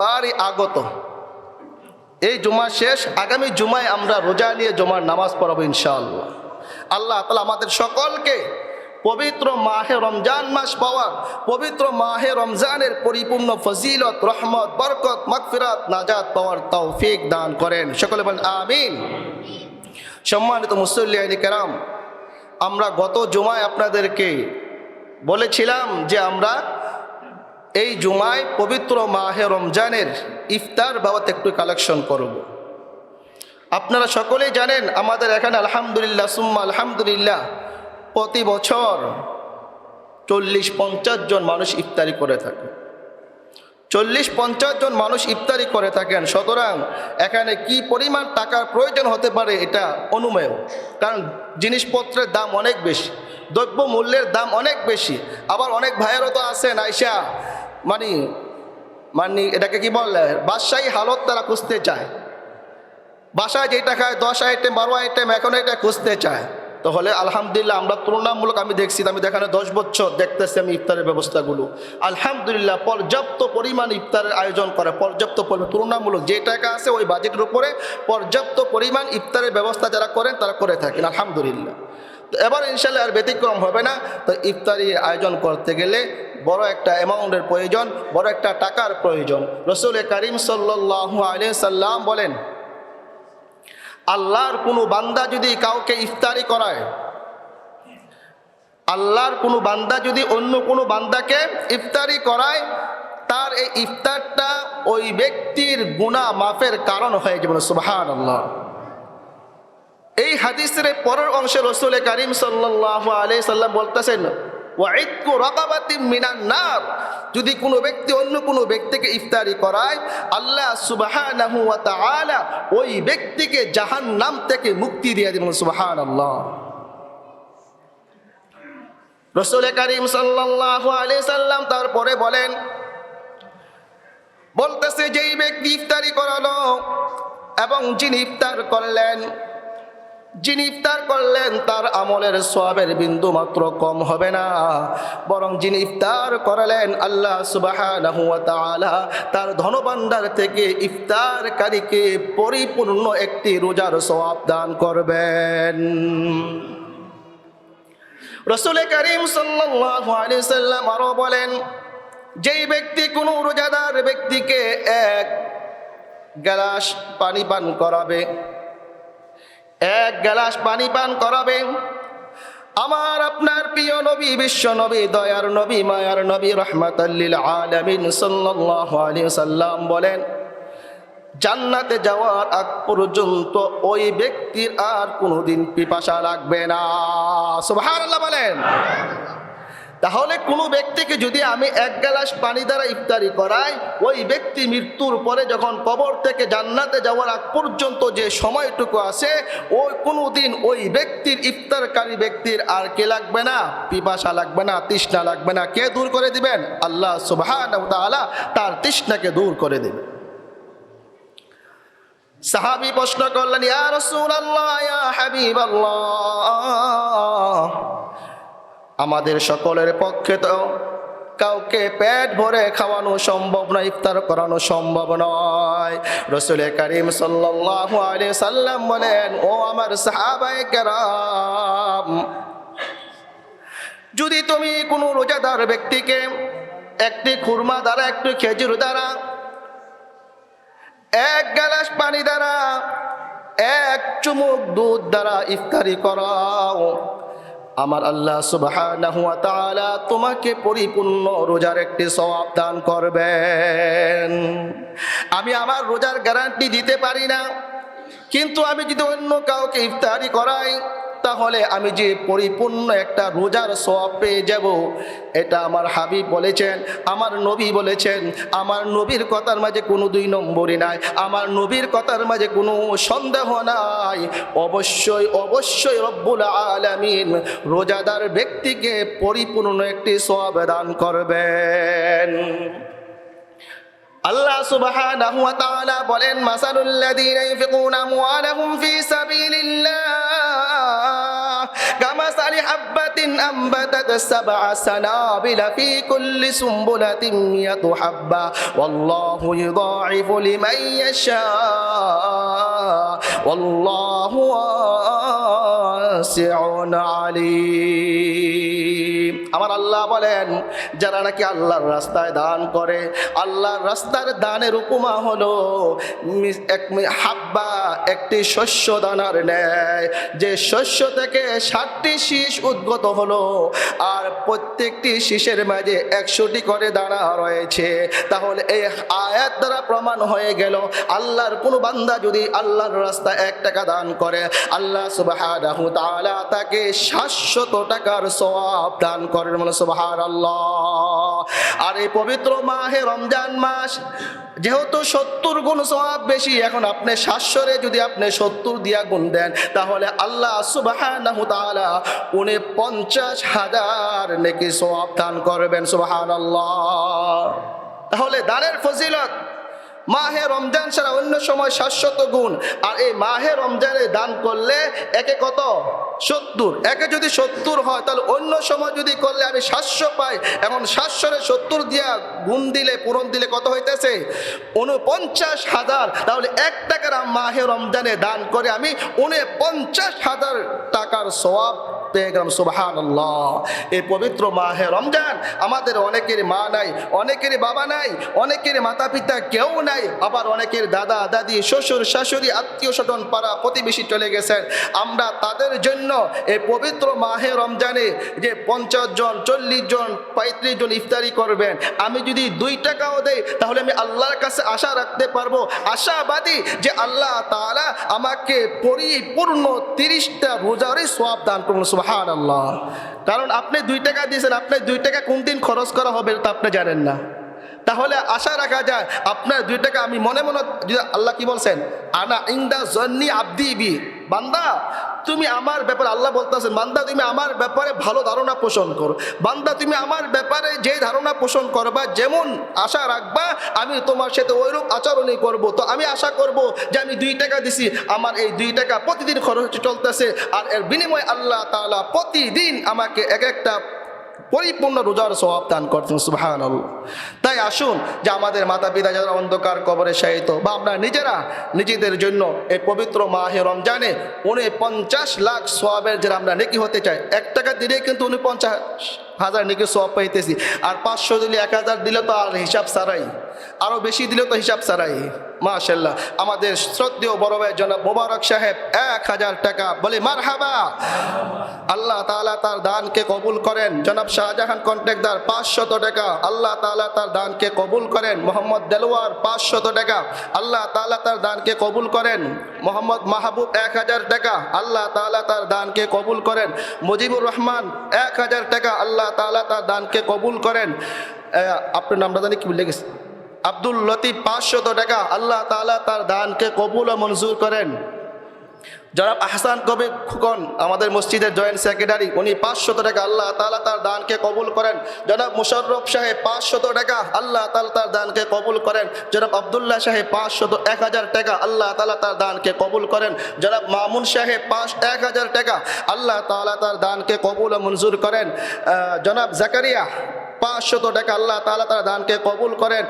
তারই আগত। এই জুমা শেষ, আগামী জুমায় আমরা রোজা নিয়ে জুমার নামাজ পড়াবো ইনশাআল্লাহ। আল্লাহ তালা আমাদের সকলকে পবিত্র মাহে রমজান মাস পাওয়ার, পবিত্র মাহে রমজানের পরিপূর্ণ ফজিলত, রহমত, বরকত, মাগফিরাত, নাজাত পাওয়ার তৌফিক দান করেন। সকলে বলেন, আমিন। সম্মানিত মুসল্লিয়ানি কেরাম, আমরা গত জুমায় আপনাদেরকে বলেছিলাম যে আমরা এই জুমায় পবিত্র মাহে রমজানের ইফতার বাবদ একটু কালেকশন করব। আপনারা সকলেই জানেন, আমাদের এখানে আলহামদুলিল্লাহ, সুম্মা আলহামদুলিল্লাহ, প্রতি বছর চল্লিশ পঞ্চাশ জন মানুষ ইফতারি করে থাকে। চল্লিশ পঞ্চাশ জন মানুষ ইফতারি করে থাকেন। সুতরাং এখানে কি পরিমাণ টাকার প্রয়োজন হতে পারে এটা অনুমেয়। কারণ জিনিসপত্রের দাম অনেক বেশি দ্রব্য মূল্যের দাম অনেক বেশি। আবার অনেক ভাইয়েরও তো আছেন আইসা মানে মানে এটাকে কি বলে? বাদশাহী হালত তারা খুঁজতে চায়। বাসায় যেটা খায়, দশ আইটেম, বারো আইটেম, এখন এটা খুঁজতে চায়। তাহলে আলহামদুলিল্লাহ আমরা তুলনামূলক আমি দেখছি, আমি দেখানো দশ বছর দেখতেছি আমি ইফতারের ব্যবস্থাগুলো। আলহামদুলিল্লাহ, পর্যাপ্ত পরিমাণ ইফতারের আয়োজন করে, পর্যাপ্ত পরিমাণ, তুলনামূলক যে টাকা আছে ওই বাজেটের উপরে পর্যাপ্ত পরিমাণ ইফতারের ব্যবস্থা যারা করেন, তারা করে থাকেন, আলহামদুলিল্লাহ। তো এবার ইনশাল্লাহ আর ব্যতিক্রম হবে না। তো ইফতারি আয়োজন করতে গেলে বড় একটা অ্যামাউন্টের প্রয়োজন, বড় একটা টাকার প্রয়োজন। রসুল করিম আলিয়া সাল্লাম বলেন, আল্লাহর কোনো বান্দা যদি কাউকে ইফতারি করায়, আল্লাহর কোনো বান্দা যদি অন্য কোনো বান্দাকে ইফতারি করায়, তার এই ইফতারটা ওই ব্যক্তির গুণা মাফের কারণ হয়ে যাবে সুবাহান আল্লাহ এই হাদিসের পরের অংশে রসুল করিম সাল্লাহ আলি সাল্লাম বলতেছেন যদি কোনো ব্যক্তি অন্য কোনো ব্যক্তিকে ইফতারি করায়, আল্লাহ তাআলা ওই ব্যক্তিকে জাহান্নাম থেকে মুক্তি দিয়ে দিবেন, সুবহানাল্লাহ। রসুল করিম সাল্লাম তারপরে বলেন, বলতেছে, যেই ব্যক্তি ইফতারি করালো এবং যিনি ইফতার করলেন যিনি ইফতার করলেন, তার আমলের সোয়াবের বিন্দু মাত্র কম হবে না। বরং যিনি ইফতার করালেন, আল্লাহ সুবাহ তার ধনভাণ্ডার থেকে ইফতারকারীকে পরিপূর্ণ একটি রোজার সোয়াব দান করবেন। রসুল করিম সাল্লাম আরও বলেন, যেই ব্যক্তি কোনো রোজাদার ব্যক্তিকে এক গ্লাস পানি পান করাবে এক গ্লাস পানি পান করাবেন। আমার আপনার প্রিয় নবী, বিশ্ব নবী, দয়ার নবী, মায়ার নবী রহমাতাল্লিল আলমিন সাল্লাম বলেন, জান্নাতে যাওয়ার আগ পর্যন্ত ওই ব্যক্তির আর কোনোদিন পিপাসা লাগবে না। সুবহানাল্লাহ বলেন। তাহলে কোনো ব্যক্তিকে যদি আমি এক গ্লাস পানি দ্বারা ইফতারি করাই, ওই ব্যক্তি মৃত্যুর পরে যখন কবর থেকে জান্নাতে যাওয়ার আগ পর্যন্ত যে সময়টুকু আছে ওই কোনো দিন ওই ব্যক্তির ইফতারকারী ব্যক্তির আর কে লাগবে না? পিপাসা লাগবে না, তৃষ্ণা লাগবে না। কে দূর করে দিবেন? আল্লাহ সুবাহ তার তৃষ্ণাকে দূর করে দেবেন। সাহাবি প্রশ্ন করলেন, ইয়া রাসূলুল্লাহ, ইয়া হাবিবাল্লাহ। আমাদের সকলের পক্ষে তো কাউকে পেট ভরে খাওয়ানো সম্ভব নয়, ইফতার করানো সম্ভব নয়। রসুল করিম সাল্লাম বলেন, ও আমার সাহাবাই কেরাম, যদি তুমি কোনো রোজাদার ব্যক্তিকে একটি খুরমা দ্বারা, একটি খেজুর দ্বারা, এক গ্লাস পানি দ্বারা, এক চুমুক দুধ দ্বারা ইফতারি করাও আমার আল্লাহ সুবাহ তোমাকে পরিপূর্ণ রোজার একটি সবাব দান করবেন। আমি আমার রোজার গ্যারান্টি দিতে পারি না, কিন্তু আমি যদি অন্য কাউকে ইফতারি করাই তাহলে আমি যে পরিপূর্ণ একটা রোজার সওয়াব পেয়ে যাব, এটা আমার হাবিব বলেছেন, আমার নবী বলেছেন, আমার নবীর কথার মাঝে কোনো দুই নম্বরই নাই, আমার নবীর কথার মাঝে কোনো সন্দেহ নাই। অবশ্যই অবশ্যই রব্বুল আলামিন রোজাদার ব্যক্তিকে পরিপূর্ণ একটি সওয়াব দান করবেন। আল্লাহ সুবহানাহু ওয়া তাআলা বলেন, মাসালুল লাযীনা ইউনফিকুনা আমওয়ালাহুম ফী সাবিলিল্লাহ। كمثل حبة أنبتت سبع سنابل في كل سنبلة مئة حبة. والله يضاعف لمن يشاء. والله واسع عليم. আমার আল্লাহ বলেন, যারা নাকি আল্লাহর রাস্তায় দান করে, আল্লাহর রাস্তার দানের উপমা হলো এক হাব্বা একটি শস্য দানার ন্যায়। যে শস্য থেকে ষাটটি শীষ উদ্গত হলো, আর প্রত্যেকটি শীষের মাঝে একশোটি করে দানা রয়েছে। তাহলে এই আয়াত দ্বারা প্রমাণ হয়ে গেল, আল্লাহর কোনো বান্দা যদি আল্লাহর রাস্তায় এক টাকা দান করে, আল্লাহ তাআলা তাকে সাতশত টাকার সওয়াব দান করেন মানে সুবহানাল্লাহ। আর এই পবিত্র মাহে রমজান মাস, যেহেতু সত্তর গুণ সওয়াব বেশি, এখন আপনি সাতশোরে যদি আপনি সত্তর দিয়া গুণ দেন, তাহলে আল্লাহ তাআলা উনি পঞ্চাশ হাজার নেকি সওয়াব দান করবেন, সুবহানাল্লাহ। তাহলে দানের ফজিলত, মাহে রমজান ছাড়া অন্য সময় শাশ্বত গুণ, আর এই মাহে রমজানে দান করলে একে কত? সত্তর। একে যদি সত্তর হয়, তাহলে অন্য সময় যদি করলে আমি সাতশো পাই, এখন সাতশোরে সত্তর দিয়া গুণ দিলে, পূরণ দিলে কত হইতেছে? উনপঞ্চাশ হাজার। তাহলে এক টাকার মাহে রমজানে দান করে আমি উনপঞ্চাশ হাজার টাকার সওয়াব পেয়ে গেলাম সুবাহান এই পবিত্র মাহে রমজান আমাদের অনেকের মা নাই, অনেকের বাবা নাই, অনেকের মাতা পিতা কেউ নাই, আবার অনেকের দাদা, দাদি, শ্বশুর, শাশুড়ি আত্মীয় স্বজন পাড়া প্রতিবেশী চলে গেছেন। আমরা তাদের জন্য এই পবিত্র মাহে রমজানে যে পঞ্চাশ জন, চল্লিশ জন, পঁয়ত্রিশ জন ইফতারি করবেন, আমি যদি দুই টাকাও দেই, তাহলে আমি আল্লাহর কাছে আশা রাখতে পারব, আশাবাদী যে আল্লাহ তাআলা আমাকে পরিপূর্ণ তিরিশটা রোজারই সওয়াব দান করুন সুবহান আল্লাহ কারণ আপনি দুই টাকা দিয়েছেন, আপনি দুই টাকা কোন দিন খরচ করা হবে তা আপনি জানেন না। তাহলে আশা রাখা যায়, আপনার দুই টাকা আমি মনে মনে আল্লাহ কি বলছেন? আনা ইন্দা জন্নি আব্দি বি। বান্দা, তুমি আমার ব্যাপারে আল্লাহ বলতেছেন, বান্দা, তুমি আমার ব্যাপারে ভালো ধারণা পোষণ করো। বান্দা, তুমি আমার ব্যাপারে যে ধারণা পোষণ করবা, যেমন আশা রাখবা, আমি তোমার সাথে ওইরূপ আচরণই করব। তো আমি আশা করব যে আমি দুই টাকা দিছি, আমার এই দুই টাকা প্রতিদিন খরচ চলতেছে, আর এর বিনিময়ে আল্লাহ তালা প্রতিদিন আমাকে এক একটা পরিপূর্ণ রোজার স্বভাব দান করতেন সুবাহান তাই আসুন যে আমাদের মাতা পিতা যারা অন্ধকার কবরে শায়িত, বা আমরা নিজেরা নিজেদের জন্য এই পবিত্র মাহে রমজানে উনি পঞ্চাশ লাখ সোয়াবের যারা আমরা নেকি হতে চাই, এক টাকা দিলে কিন্তু উনি পঞ্চাশ হাজার নেকি সোয়াব পাইতেছি। আর পাঁচশো দিলে এক হাজার দিলে তো আর হিসাব সারাই আরও বেশি দিলে তো হিসাব সারাই মাশাল্লাহ আমাদের শ্রদ্ধেয় বড় ভাই জনাব মোবারক সাহেব, এক হাজার টাকা। বলে মার হাবা আল্লাহ তালা তার দানকে কবুল করেন। জনাব শাহজাহান কন্ট্রাক্টদার, পাঁচশত টাকা। আল্লাহ তালা তার দানকে কবুল করেন। মোহাম্মদ দেলোয়ার পাঁচশত টাকা। আল্লাহ তালা তার দানকে কবুল করেন। মোহাম্মদ মাহবুব, এক হাজার টাকা। আল্লাহ তালা তার দানকে কবুল করেন। মুজিবুর রহমান, এক হাজার টাকা। আল্লাহ তালা তার দানকে কবুল করেন। আপনার নামটা জানি কি বলে গেছে। আব্দুল লতিফ পাঁচশত টাকা আল্লাহ তালা তার দানকে কবুল ও মঞ্জুর করেন। জনাব আহসান কবির খুকন, আমাদের মসজিদের জয়েন্ট সেক্রেটারি, উনি পাঁচশত টাকা আল্লাহ তালা তার দানকে কবুল করেন। জনাব মুশারফ সাহেব পাঁচশত টাকা আল্লাহ তালা তার দানকে কবুল করেন। জনাব আবদুল্লাহ সাহেব পাঁচশত এক হাজার টাকা আল্লাহ তালা তার দানকে কবুল করেন। জনাব মামুন সাহেব পাঁচ এক হাজার টাকা আল্লাহ তালা তার দানকে কবুল ও মঞ্জুর করেন। জনাব জাকারিয়া পাঁচশত টাকা আল্লাহ তালা তার দানকে কবুল করেন।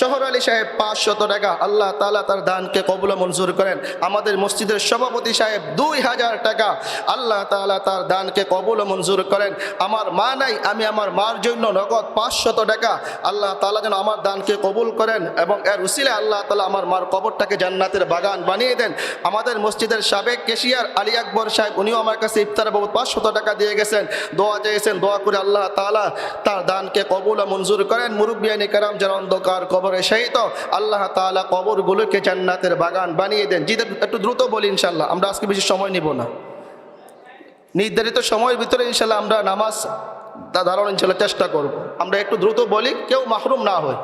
শহর আলী সাহেব, পাঁচশত টাকা আল্লাহ তালা তার দানকে কবুল মঞ্জুর করেন। আমাদের মসজিদের সভাপতি সাহেব, দুই হাজার টাকা আল্লাহ তালা তার দানকে কবুল মঞ্জুর করেন। আমার মা নাই, আমি আমার মার জন্য নগদ পাঁচশত টাকা আল্লাহ তালা যেন আমার দানকে কবুল করেন এবং এর উসিলে আল্লাহ তালা আমার মার কবরটাকে জান্নাতের বাগান বানিয়ে দেন। আমাদের মসজিদের সাবেক কেশিয়ার আলী আকবর সাহেব, উনিও আমার কাছে ইফতার বাবদ পাঁচশত টাকা দিয়ে গেছেন। দোয়া চেয়েছেন, দোয়া করে আল্লাহ তালা তার দানকে কবুল ও মঞ্জুর করেন। মুরব্বিয়ানি কারাম যারা অন্ধকার কবরে সহিত আল্লাহ তাআলা কবরগুলোকে জান্নাতের বাগান বানিয়ে দেন। জিদের একটু দ্রুত বলি ইনশাল্লাহ আমরা আজকে বেশি সময় নিব না। নির্ধারিত সময়ের ভিতরে ইনশাল্লাহ আমরা নামাজ দাঁড়ানোর ইনশাল্লাহ চেষ্টা করব। আমরা একটু দ্রুত বলি, কেউ মাহরুম না হয়।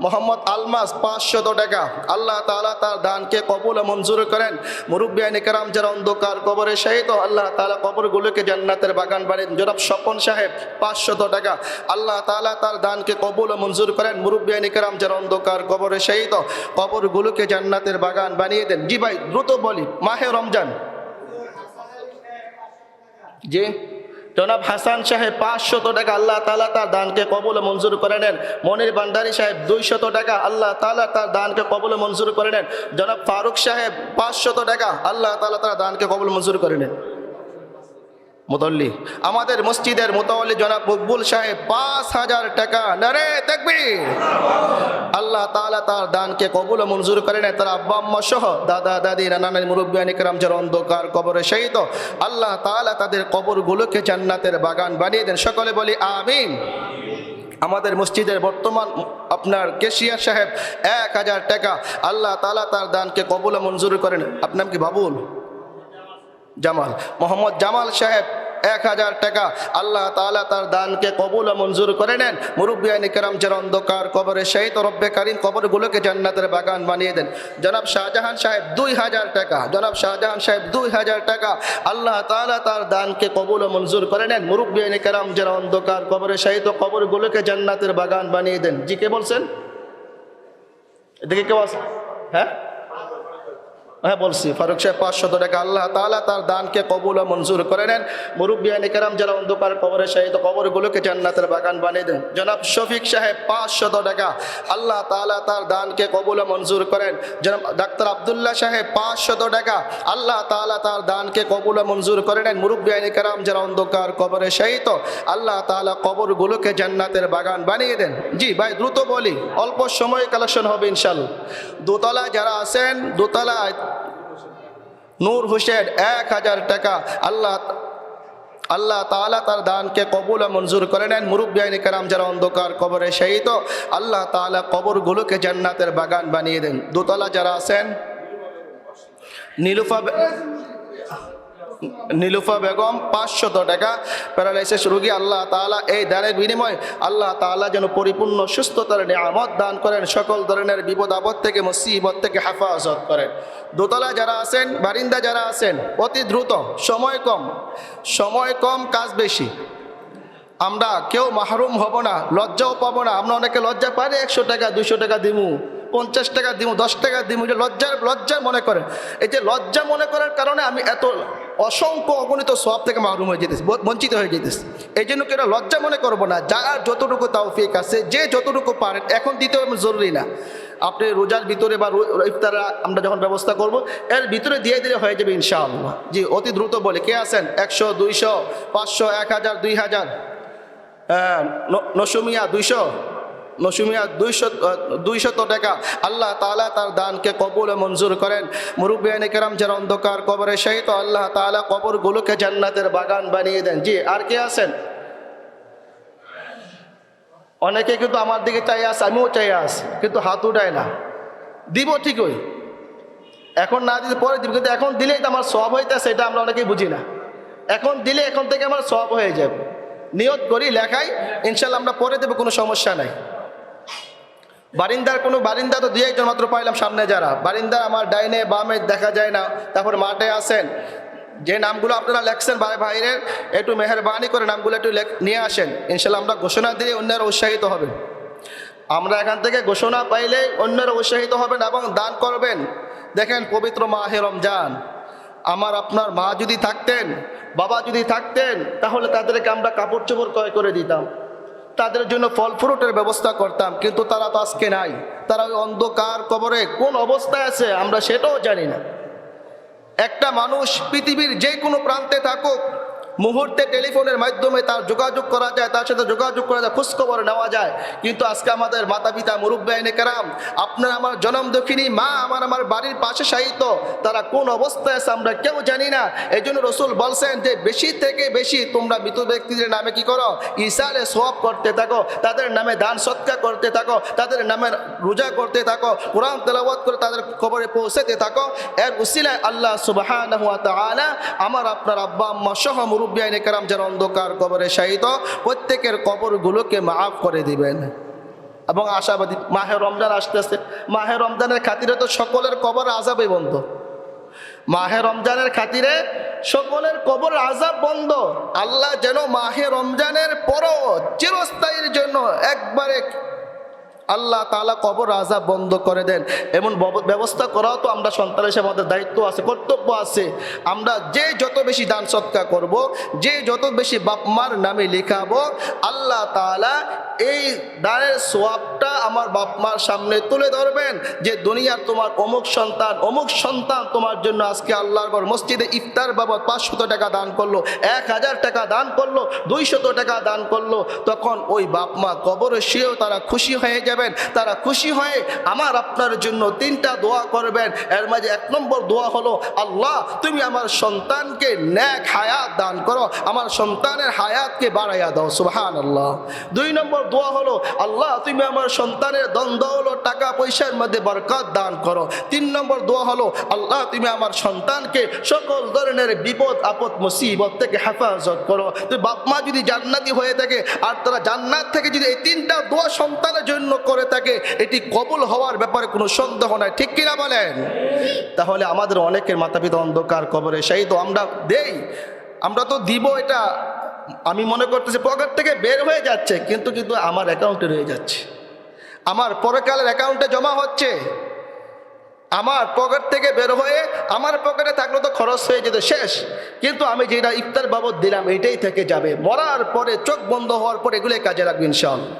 মোহাম্মদ আলমাস পাঁচশত টাকা। আল্লাহ তালা তার দানকে কবুল মঞ্জুর করেন। মুরব্বিয়ানি কারাম যারা অন্ধকার কবরে শাহিত আল্লাহ তাআলা কবরগুলোকে জান্নাতের বাগান বাড়েন জনাব স্বপন সাহেব, পাঁচশত টাকা। আল্লাহ তালা তার দানকে কবুল মঞ্জুর করেন। মুরব্বিয়ানি কারাম যারা অন্ধকার কবরে শাহিত কবরগুলোকে জান্নাতের বাগান বানিয়ে দেন। জি ভাই, দ্রুত বলি, মাহে রমজান। জি। জনাব হাসান সাহেব পাঁচশত টাকা আল্লাহ তালা তার দানকে কবলে মঞ্জুর করে নেন। মনির ভান্ডারি সাহেব দুইশত টাকা আল্লাহ তালা তার দানকে কবলে মঞ্জুর করে নেন। জনাব ফারুক সাহেব পাঁচশত টাকা আল্লাহ তালা তার দানকে কবল মঞ্জুর করে নেন। মুতল্লি আমাদের মসজিদের মুতল্লি জনাব মকবুল সাহেব, পাঁচ হাজার টাকা। নারে তাকবীর। আল্লাহ তালা তার দানকে কবুল ও মঞ্জুর করে নেয়। তার আব্বা, আম্মা সহ দাদা, দাদি নানানের মুরব্বিয়ান ইকরাম যারা অন্ধকার কবরে শহীদ। আল্লাহ তালা তাদের কবরগুলোকে জান্নাতের বাগান বানিয়ে দেন। সকলে বলি আমিন। আমাদের মসজিদের বর্তমান আপনার কেশিয়ার সাহেব, এক হাজার টাকা। আল্লাহ তালা তার দানকে কবুল মঞ্জুর করেন। আপনার কি? বাবুল। জামাল। মোহাম্মদ জামাল সাহেব, এক হাজার টাকা। আল্লাহ তাআলা তার দানকে কবুল মঞ্জুর করে নেন। মুরব্বিয়ানি কেরাম যারা অন্ধকার কবরে সেই রব্বে কারিম কবরগুলোকে জান্নাতের বাগান বানিয়ে দেন। জনাব শাহজাহান সাহেব, দুই হাজার টাকা। জনাব শাহজাহান সাহেব, দুই হাজার টাকা। আল্লাহ তালা তার দানকে কবুল মঞ্জুর করে নেন। মুরব্বিয়ানি কেরাম যারা অন্ধকার কবরে সেই তো কবরগুলোকে জান্নাতের বাগান বানিয়ে দেন। জি কে বলছেন? এদিকে কেউ আছে হ্যাঁ? হ্যাঁ বলছি। ফারুক সাহেব পাঁচশত টাকা আল্লাহ তাআলা তার দানকে কবুল ও মঞ্জুর করে নেন। মুরব্বিয়ানি কেরাম যারা অন্ধকার কবরে শাহিদ, কবরগুলোকে জান্নাতের বাগান বানিয়ে দেন। জনাব শফিক সাহেব পাঁচশত টাকা আল্লাহ তাআলা তার দানকে কবুল ও মঞ্জুর করেন। জনাব ডাক্তার আবদুল্লাহ সাহেব পাঁচশত টাকা আল্লাহ তাআলা তার দানকে কবুল ও মঞ্জুর করে নেন। মুরব্বিয়ানি কেরাম যারা অন্ধকার কবরে শাহিদ, আল্লাহ তাআলা কবরগুলোকে জান্নাতের বাগান বানিয়ে দেন। জি, ভাই, দ্রুত বলি। অল্প সময় কালেকশন হবে ইনশাল্লাহ দোতলা যারা আছেন, দোতলায় নূর হোসেন এক হাজার টাকা আল্লাহ আল্লাহ তালা তার দানকে কবুল মঞ্জুর করে নেন। মুরব্বিয়ানি কারাম যারা অন্ধকার কবরে সেই তো আল্লাহ তালা কবরগুলোকে জান্নাতের বাগান বানিয়ে দেন। দোতলা যারা আছেন, নীলুফা নীলুফা বেগম, পাঁচশত টাকা প্যারালাইসিস রোগী আল্লাহ তালা এই দানের বিনিময়ে আল্লাহ তালা যেন পরিপূর্ণ সুস্থতার নিয়ামত দান করেন, সকল ধরনের বিপদ আপদ থেকে, মুসিবত থেকে হেফাজত করেন। দোতলা যারা আছেন, বারিন্দা যারা আছেন, অতি দ্রুত, সময় কম সময় কম কাজ বেশি। আমরা কেউ মাহরুম হব না, লজ্জাও পাবো না, আমরা অনেকে লজ্জা পারি একশো টাকা, দুইশো টাকা দিমু। পঞ্চাশ টাকা দিব দশ টাকা দিমু যে লজ্জার লজ্জা মনে করে। এই যে লজ্জা মনে করার কারণে আমি এত অসংখ্য অগণিত সব থেকে মাহরুম হয়ে যেতেছি বঞ্চিত হয়ে যেতেছি। এই জন্য কেন লজ্জা মনে করব না যার যতটুকু তাওফিক আছে যে যতটুকু পারেন এখন দিতে জরুরি না। আপনি রোজার ভিতরে বা ইফতার আমরা যখন ব্যবস্থা করব এর ভিতরে দিয়ে দিলে হয়ে যাবে ইনশাআল্লাহ। জি অতি দ্রুত বলে কে আছেন? একশো দুইশো পাঁচশো এক হাজার দুই হাজার। হ্যাঁ, ন- নসুমিয়া দুইশো। নসুমিয়া দুইশো, দুইশত টাকা আল্লাহ তাআলা তার দানকে কবুল মঞ্জুর করেন। মুরব্বিয়ানি কেরাম যারা অন্ধকার কবরে সহিত আল্লাহ তাআলা কবরগুলোকে জান্নাতের বাগান বানিয়ে দেন। জি, আর কে আছেন? অনেকে কিন্তু আমার দিকে চাই আস আমিও চাই আস কিন্তু হাত উঠায় না। দিব ঠিকই। এখন না দিতে পরে দিব, কিন্তু এখন দিলেই তো আমার সব হইতেছে, এটা আমরা অনেকেই বুঝি না। এখন দিলে এখন থেকে আমার সব হয়ে যাবে। নিয়ত করি, লেখাই ইনশাল্লাহ আমরা পরে দেবো, কোনো সমস্যা নাই। বারিন্দার কোনো বারিন্দা তো দুই একজন মাত্র পাইলাম সামনে যারা। বারিন্দা আমার ডাইনে, বামে দেখা যায় না। তারপর মাঠে আসেন। যে নামগুলো আপনারা লেখছেন ভাই ভাইরের একটু মেহরবানি করে নামগুলো একটু নিয়ে আসেন। ইনশাল্লাহ আমরা ঘোষণা দিয়ে অন্যরা উৎসাহিত হবে আমরা এখান থেকে ঘোষণা পাইলে অন্যরা উৎসাহিত হবেন এবং দান করবেন। দেখেন, পবিত্র মাহে রমজান। আমার আপনার মা যদি থাকতেন, বাবা যদি থাকতেন, তাহলে তাদেরকে আমরা কাপড় চোপড় ক্রয় করে দিতাম। তাদের জন্য ফল ফ্রুটের ব্যবস্থা করতাম, কিন্তু তারা তো আজকে নাই। তারা ওই অন্ধকার কবরে কোন অবস্থায় আছে আমরা সেটাও জানি না। একটা মানুষ পৃথিবীর যে কোনো প্রান্তে থাকুক মুহূর্তে টেলিফোনের মাধ্যমে তার যোগাযোগ করা যায়, তার সাথে যোগাযোগ করা যায়, খোঁজখবর নেওয়া যায়। কিন্তু আজকে আমাদের মাতা পিতা মুরব্বাইনে কারাম, আপনার আমার জনম দক্ষিণী মা আমার আমার বাড়ির পাশে সাহিত্য তারা কোন অবস্থায় আছে আমরা কেউ জানি না। এই জন্য রসুল বলছেন যে, বেশি থেকে বেশি তোমরা মৃত ব্যক্তিদের নামে কি করো? ইসালে সোয়াব করতে থাকো, তাদের নামে দান সৎকার করতে থাকো, তাদের নামে রোজা করতে থাকো, কোরআন তেলাওয়াত করে তাদের খবরে পৌঁছাতে থাকো। এর উসিলায় আল্লাহ সুবাহ আমার, আপনার আব্বা আম্মা সহ মুরব্বিয়াইনে কারাম যারা অন্ধকার কবরে শাহিত প্রত্যেকের কবরগুলোকে মাফ করে দিবেন। এবং আশাবাদী, মাহে রমজান আসতেছে। মাহে রমজানের খাতিরে তো সকলের কবর আজাবে বন্ধ। মাহে রমজানের খাতিরে সকলের কবর আজাব বন্ধ। আল্লাহ যেন মাহে রমজানের পরও চিরস্থায়ীর জন্য একবারে আল্লাহ তালা কবর আজাব বন্ধ করে দেন। এমন ব্যবস্থা করাও তো আমরা সন্তান হিসেবে আমাদের দায়িত্ব আছে, কর্তব্য আছে। আমরা যে যত বেশি দান সৎকার করব, যে যত বেশি বাপমার নামে লেখাবো, আল্লাহ তালা এই দানের সোয়াবটা আমার বাপমার সামনে তুলে ধরবেন যে দুনিয়ার তোমার অমুক সন্তান অমুক সন্তান তোমার জন্য আজকে আল্লাহর ঘর মসজিদে ইফতার বাবদ পাঁচশত টাকা দান করল, এক হাজার টাকা দান করল, দুইশত টাকা দান করল। তখন ওই বাপ মা কবরে শুয়েও তারা খুশি হয়ে যাবেন, তারা খুশি হয়ে আমার আপনার জন্য তিনটা দোয়া করবেন। এর মাঝে এক নম্বর দোয়া হলো, আল্লাহ, তুমি আমার সন্তানকে ন্যাক হায়াত দান করো, আমার সন্তানের হায়াতকে বাড়াইয়া দাও। সুবহান আল্লাহ দুই নম্বর দোয়া হলো, আল্লাহ, তুমি আমার সন্তানের দ্বন্দ্ব হলো টাকা পয়সার মধ্যে বরকত দান করো। তিন নম্বর দোয়া হলো, আল্লাহ, তুমি আমার সন্তানকে সকল ধরনের বিপদ, আপদ, মুসিবত থেকে হেফাজত করো। তো বাপ মা যদি জান্নাতি হয়ে থাকে, আর তারা জান্নাত থেকে যদি এই তিনটা দোয়া সন্তানের জন্য করে থাকে, এটি কবুল হওয়ার ব্যাপারে কোনো সন্দেহ নাই। ঠিক কিনা বলেন? তাহলে আমাদের অনেকের মাতা পিতা অন্ধকার কবরে, সেই তো আমরা দেই। আমরা তো দিব এটা। আমি মনে করতেছি পকেট থেকে বের হয়ে যাচ্ছে, কিন্তু কিন্তু আমার অ্যাকাউন্টে রয়ে যাচ্ছে। আমার পরকালের অ্যাকাউন্টে জমা হচ্ছে। আমার পকেট থেকে বের হয়ে আমার পকেটে থাকলে তো খরচ হয়ে যেত, শেষ। কিন্তু আমি যেটা ইফতার বাবদ দিলাম, এটাই থেকে যাবে। মরার পরে চোখ বন্ধ হওয়ার পর এগুলোই কাজে লাগবে, ইনশাআল্লাহ।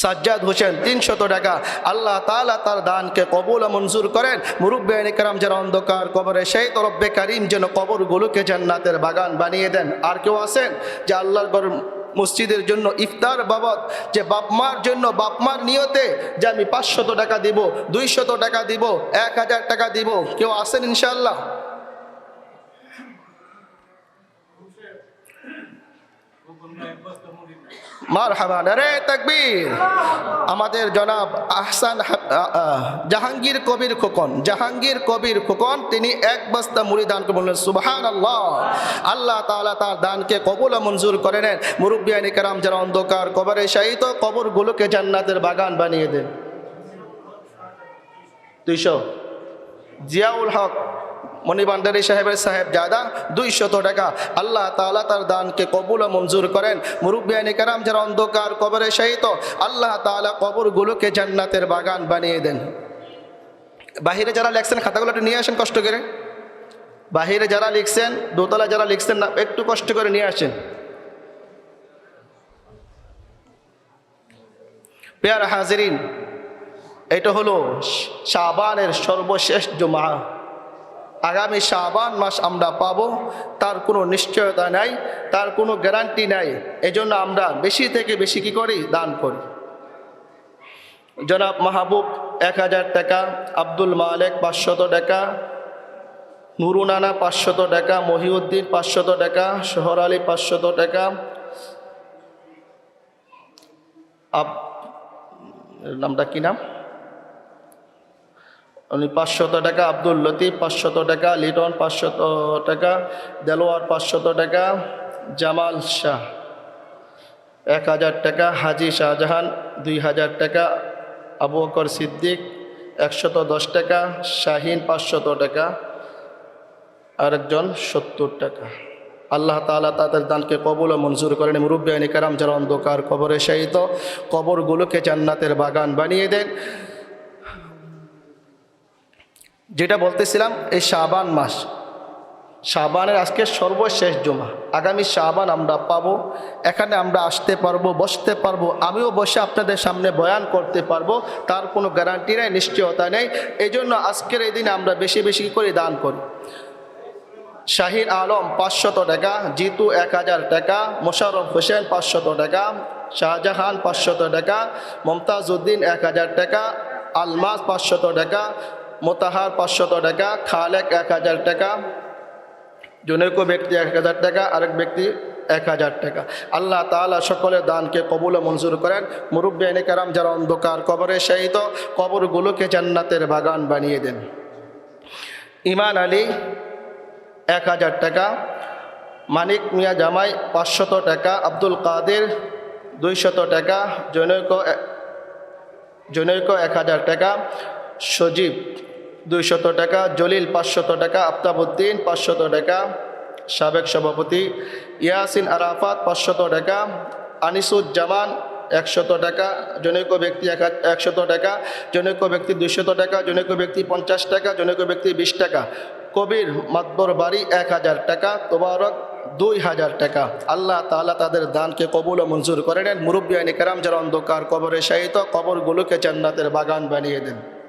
সাজ্জাদ হোসেন তিনশত টাকা। আল্লাহ তালা তার দানকে কবুল মঞ্জুর করেন। মুরব্বেন কারাম যারা অন্ধকার কবরে, সেই তরব্বে কারিম যেন কবরগুলোকে জান্নাতের বাগান বানিয়ে দেন। আর কেউ আছেন যে আল্লাহর মসজিদের জন্য ইফতার বাবদ, যে বাপমার জন্য বাপমার নিয়তে যে আমি পাঁচশত টাকা দিব, দুইশত টাকা দিব, এক হাজার টাকা দিব, কেউ আসেন ইনশাল্লাহ মার হাবান রে তাকবীর। আমাদের জনাব আহসান জাহাঙ্গীর কবির খোকন, জাহাঙ্গীর কবির খোকন, তিনি এক বস্তা মুড়ি দান করে বললেন সুবাহান আল্লাহ আল্লাহ তাআলা তার দানকে কবুল মঞ্জুর করে নেন। মুরব্বিয়ানি কারাম, যারা অন্ধকার কবরে শাহিত কবরগুলোকে জান্নাতের বাগান বানিয়ে দেন। দুইশো। জিয়াউল হক মণিবান্ডারি সাহেবের সাহেব জাদা, দুইশত টাকা। আল্লাহ তালা তার দানকে কবুল ও মঞ্জুর করেন। মুরব্বিয়ানি কারাম যারা অন্ধকার কবরে সহিত আল্লাহ তালা কবরগুলোকে জান্নাতের বাগান বানিয়ে দেন। বাহিরে যারা লেখছেন, খাতাগুলো একটু নিয়ে আসেন কষ্ট করে। বাহিরে যারা লিখছেন দোতলা যারা লিখছেন না, একটু কষ্ট করে নিয়ে আসেন। পেয়ার হাজিরিন, এটা হলো শাবানের সর্বশেষ জমা। আগামী শাবান মাস আমরা পাবো। তার কোনো নিশ্চয়তা নাই, তার কোনো গ্যারান্টি নাই। এজন্য আমরা বেশি থেকে বেশি কি করি? দান করি। জনাব মাহবুব এক হাজার টাকা, আব্দুল মালেক পাঁচশত টাকা নুরুনানা পাঁচশত টাকা, মহিউদ্দিন পাঁচশত টাকা শহর আলী পাঁচশত টাকা নামটা কি নাম? উনি পাঁচশত টাকা, আব্দুল লতিফ পাঁচশত টাকা, লিটন পাঁচশত টাকা, দেলোয়ার পাঁচশত টাকা, জামাল শাহ এক হাজার টাকা, হাজি শাহজাহান দুই হাজার টাকা, আবু বকর সিদ্দিক একশত দশ টাকা, শাহিন পাঁচশত টাকা, আরেকজন সত্তর টাকা। আল্লাহ তাআলা তাদের দানকে কবুল ও মঞ্জুর করেন। মুরব্বিয়ানি কারাম, যারা অন্ধকার কবরে শাহিত কবরগুলোকে জান্নাতের বাগান বানিয়ে দেন। যেটা বলতেছিলাম, এই শাবান মাস। শাবানের আজকে সর্বশেষ জমা। আগামী শাবান আমরা পাবো, এখানে আমরা আসতে পারব, বসতে পারব, আমিও বসে আপনাদের সামনে বয়ান করতে পারব, তার কোনো গ্যারান্টি নেই, নিশ্চয়তা নেই। এই জন্য আজকের এই দিনে আমরা বেশি বেশি করে দান করি। শাহিন আলম, পাঁচশত টাকা, জিতু এক হাজার টাকা মোশারফ হোসেন পাঁচশত টাকা, শাহজাহান পাঁচশত টাকা মমতাজ উদ্দিন এক হাজার টাকা আলমাস পাঁচশত টাকা মোতাহার পাঁচশত টাকা, খালেক এক হাজার টাকা, জনৈক ব্যক্তি এক হাজার টাকা, আরেক ব্যক্তি এক হাজার টাকা। আল্লাহ তাআলা সকলের দানকে কবুল মঞ্জুর করেন। মুরব্বী আইনে কারাম যারা অন্ধকার কবরে শাহিত কবরগুলোকে জান্নাতের বাগান বানিয়ে দেন। ইমান আলী এক হাজার টাকা, মানিক মিয়া জামাই পাঁচশত টাকা, আব্দুল কাদের দুইশত টাকা, জনৈক জনৈক এক হাজার টাকা, সজীব দুইশত টাকা, জলিল পাঁচশত টাকা, আফতাবুদ্দিন পাঁচশত টাকা, সাবেক সভাপতি ইয়াসিন আরাফাত পাঁচশত টাকা আনিসুজ্জামান একশত টাকা, জনৈক ব্যক্তি এক একশত টাকা, জনৈক ব্যক্তি দুইশত টাকা, জনৈক ব্যক্তি পঞ্চাশ টাকা, জনৈক ব্যক্তি বিশ টাকা। কবির মাতবর বাড়ি এক হাজার টাকা, তোবারক দুই হাজার টাকা। আল্লাহ তালা তাদের দানকে কবুল ও মঞ্জুর করে নেন। মুরব্বিয়ানি কেরাম যারা অন্ধকার কবরে শায়িত, কবরগুলোকে জান্নাতের বাগান বানিয়ে দেন।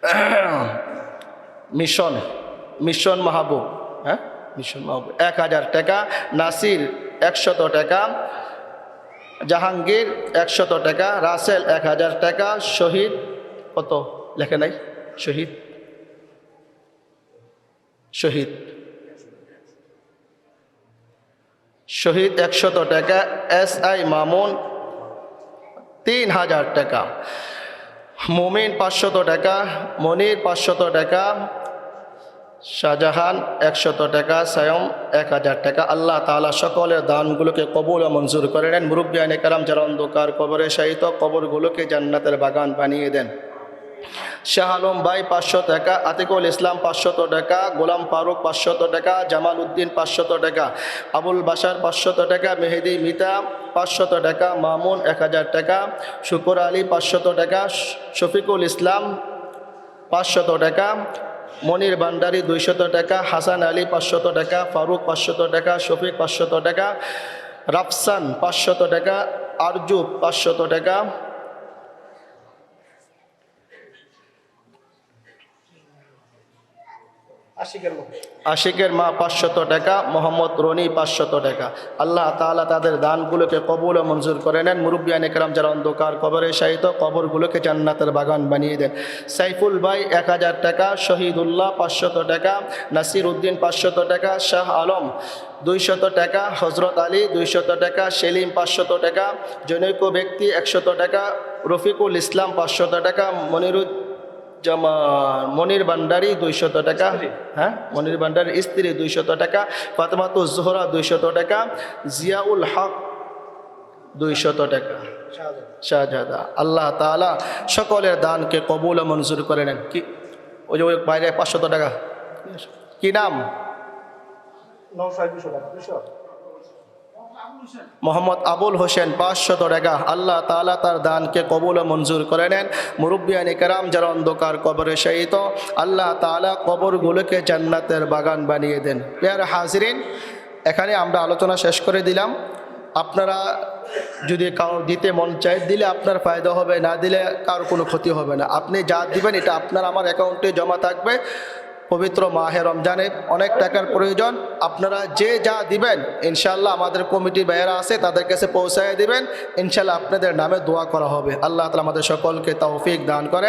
মিশন মিশন মাহবুব হ্যাঁ? মিশন মাহবুব, এক হাজার টাকা। নাসির, একশত টাকা। জাহাঙ্গীর, একশত টাকা। রাসেল, এক হাজার টাকা। শহীদ, কত? লেখে নাই? শহীদ। শহীদ। শহীদ, একশত টাকা। এস আই মামুন, তিন হাজার টাকা। মুমিন পাঁচশত টাকা, মনির পাঁচশত টাকা, শাহজাহান একশত টাকা, সায়ম এক হাজার টাকা। আল্লাহ তালা সকলের দানগুলোকে কবুল মঞ্জুর করে নেন। মুরব্বিয়ান কালাম যারা অন্ধকার কবরে সাহিত কবরগুলোকে জান্নাতের বাগান বানিয়ে দেন। শাহ আলম ভাই পাঁচশো টাকা আতিকুল ইসলাম পাঁচশত টাকা গোলাম ফারুক পাঁচশত টাকা জামাল উদ্দিন পাঁচশত টাকা আবুল বাসার পাঁচশত টাকা মেহেদি মিতা পাঁচশত টাকা মামুন এক হাজার টাকা শুকুর আলী পাঁচশত টাকা শফিকুল ইসলাম পাঁচশত টাকা মনির ভান্ডারি দুইশত টাকা হাসান আলী পাঁচশত টাকা ফারুক পাঁচশত টাকা শফিক পাঁচশত টাকা রাফসান পাঁচশত টাকা আরজু পাঁচশত টাকা আশিকের মা পাঁচশত টাকা, মোহাম্মদ রনি পাঁচশত টাকা। আল্লাহ তালা তাদের দানগুলোকে কবুল ও মঞ্জুর করে নেন। মুরব্বিয়ান একরাম যারা অন্ধকার কবরে শাহিত কবরগুলোকে জান্নাতের বাগান বানিয়ে দেন। সাইফুল ভাই এক হাজার টাকা, শহীদুল্লাহ পাঁচশত টাকা নাসির উদ্দিন পাঁচশত টাকা, শাহ আলম দুইশত টাকা হজরত আলী দুইশত টাকা, সেলিম পাঁচশত টাকা, জনৈক ব্যক্তি একশত টাকা, রফিকুল ইসলাম পাঁচশত টাকা মনিরুদ জামা মনির ভান্ডারি দুইশত টাকা। হ্যাঁ? মনির ভান্ডারির স্ত্রী দুইশত টাকা। ফাতেমাতু জোহরা দুইশত টাকা। জিয়াউল হক দুইশত টাকা। শাহজাদা আল্লাহ তাআলা সকলের দানকে কবুল মঞ্জুর করে নেন। কি? ওই যে ওই বাইরে পাঁচশত টাকা। কি নাম? মোহাম্মদ আবুল হোসেন পাঁচশত টাকা আল্লাহ তাআলা তার দানকে কবুল ও মঞ্জুর করে নেন। মুরব্বিয়ানি কেরাম, যারা অন্ধকার কবরে শায়িত, আল্লাহ তাআলা কবরগুলোকে জান্নাতের বাগান বানিয়ে দেন। প্রিয়ার হাজরিন, এখানে আমরা আলোচনা শেষ করে দিলাম। আপনারা যদি কারও দিতে মন চায়, দিলে আপনার ফায়দা হবে, না দিলে কারও কোনো ক্ষতি হবে না। আপনি যা দিবেন, এটা আপনার, আমার অ্যাকাউন্টে জমা থাকবে। পবিত্র মাহে রমজানে অনেক টাকার প্রয়োজন। আপনারা যে যা দিবেন ইনশাল্লাহ আমাদের কমিটি ভাইয়েরা আছে, তাদের কাছে পৌঁছায় দিবেন। ইনশাল্লাহ আপনাদের নামে দোয়া করা হবে। আল্লাহ তালা আমাদের সকলকে তৌফিক দান করে